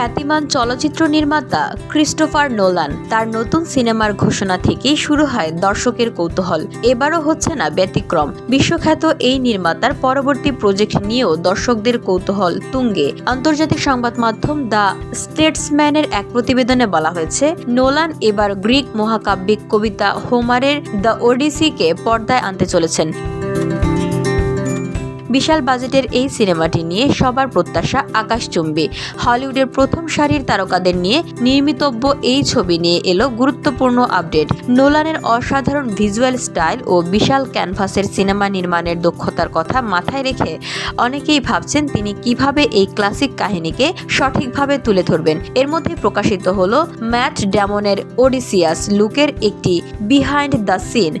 খ্যাতিমান চলচ্চিত্র নির্মাতা ক্রিস্টোফার নোলান তার নতুন সিনেমার ঘোষণা থেকেই শুরু হয় দর্শকের কৌতূহল। এবারও হচ্ছে না ব্যতিক্রম। বিশ্বখ্যাত এই নির্মাতার পরবর্তী প্রজেক্ট নিয়েও দর্শকদের কৌতূহল তুঙ্গে। আন্তর্জাতিক সংবাদ মাধ্যম দ্য স্টেটসম্যানের এক প্রতিবেদনে বলা হয়েছে, নোলান এবার গ্রিক মহাকাব্যিক কবিতা হোমারের দ্য ওডিসিকে পর্দায় আনতে চলেছেন। বিশাল বাজেটের এই সিনেমাটি নিয়ে সবার প্রত্যাশা আকাশচুম্বী। হলিউডের প্রথম সারির তারকাদের নিয়ে নির্মিতব্য এই ছবি নিয়ে এলো গুরুত্বপূর্ণ আপডেট। নোলানের অসাধারণ ভিজুয়াল স্টাইল ও বিশাল ক্যানভাসের সিনেমা নির্মাণের দক্ষতার কথা মাথায় রেখে অনেকেই ভাবছেন তিনি কীভাবে এই ক্লাসিক কাহিনীকে সঠিকভাবে তুলে ধরবেন। এর মধ্যে প্রকাশিত হলো ম্যাট ড্যামনের ওডিসিয়াস লুকের একটি বিহাইন্ড দ্য সিন।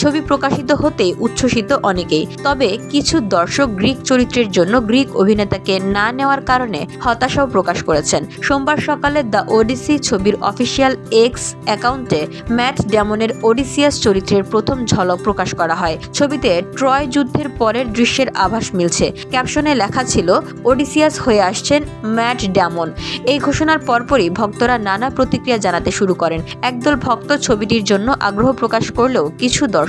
ছবি প্রকাশিত হতে উচ্ছ্বসিত অনেকেই তবে কিছু দর্শক গ্রিক চরিত্রের জন্য গ্রিক অভিনেতাকে না নেওয়ার কারণে হতাশাও প্রকাশ করেছেন। সোমবার সকালে দ্য ওডিসি ছবির অফিসিয়াল এক্স অ্যাকাউন্টে ম্যাট ড্যামনের ওডিসিয়াস চরিত্রের প্রথম ঝলক প্রকাশ করা হয়। ছবিতে ট্রয় যুদ্ধের পরের দৃশ্যের আভাস মিলছে। ক্যাপশনে লেখা ছিল, ওডিসিয়াস হয়ে আসছেন ম্যাট ড্যামন এই ঘোষণার পরপরই ভক্তরা নানা প্রতিক্রিয়া জানাতে শুরু করেন। একদল ভক্ত ছবিটির জন্য আগ্রহ প্রকাশ করলেও কিছু দর্শক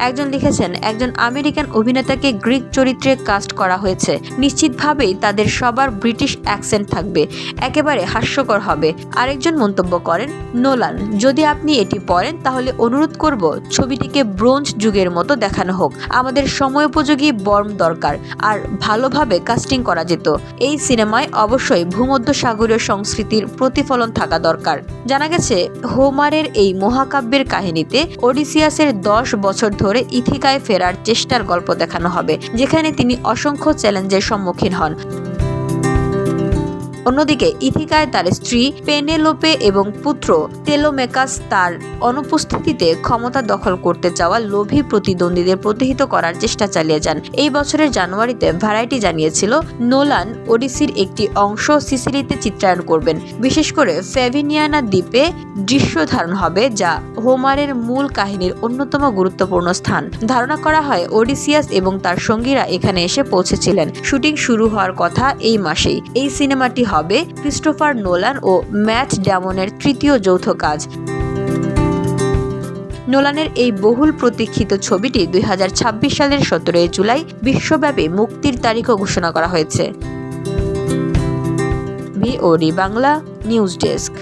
একজন লিখেছেন, একজন আমেরিকান অভিনেতাকে গ্রিক চরিত্রে কাস্ট করা হয়েছে। নিশ্চিতভাবেই তাদের সবার ব্রিটিশ অ্যাকসেন্ট থাকবে। একেবারে হাস্যকর হবে। আরেকজন মন্তব্য করেন, নোলান, যদি আপনি এটি পড়েন, তাহলে অনুরোধ করব ছবিটিকে ব্রোঞ্জ যুগের মতো দেখানো হোক। আমাদের সময়োপযোগী বর্ম দরকার, আর ভালোভাবে কাস্টিং করা যেত। এই সিনেমায় অবশ্যই ভূমধ্য সাগরীয় সংস্কৃতির প্রতিফলন থাকা দরকার। জানা গেছে, হোমারের এই মহাকাব্যের কাহিনীতে ওডিসিয়াসের দশ বছর ধরে ইথিকায় ফেরার চেষ্টার গল্প দেখানো হবে যেখানে তিনি অসংখ্য চ্যালেঞ্জের সম্মুখীন হন। অন্যদিকে ইথিকায় তার স্ত্রী পেনেলোপে এবং পুত্র তেলোমেকাস তার অনুপস্থিতিতে ক্ষমতা দখল করতে চাওয়া লোভী প্রতিদ্বন্দ্বীদের প্রতিহিত করার চেষ্টা চালিয়ে যান। এই বছরের জানুয়ারিতে ভ্যারাইটি জানিয়েছিল, নোলান ওডিসির একটি অংশ সিসিলিতে চিত্রায়ন করবেন। বিশেষ করে ফেভিনিয়ানা দ্বীপে দৃশ্য ধারণ হবে, যা হোমারের মূল কাহিনীর অন্যতম গুরুত্বপূর্ণ স্থান। ধারণা করা হয়, ওডিসিয়াস এবং তার সঙ্গীরা এখানে এসে পৌঁছেছিলেন। শুটিং শুরু হওয়ার কথা এই মাসেই। এই সিনেমাটি হবে ক্রিস্টোফার নোলান ও ম্যাট ড্যামনের তৃতীয় যৌথ কাজ। নোলানের এই বহুল প্রতীক্ষিত ছবিটি দুই হাজার ছাব্বিশ সালের সতেরোই জুলাই বিশ্বব্যাপী মুক্তির তারিখও ঘোষণা করা হয়েছে। Bangla news desk.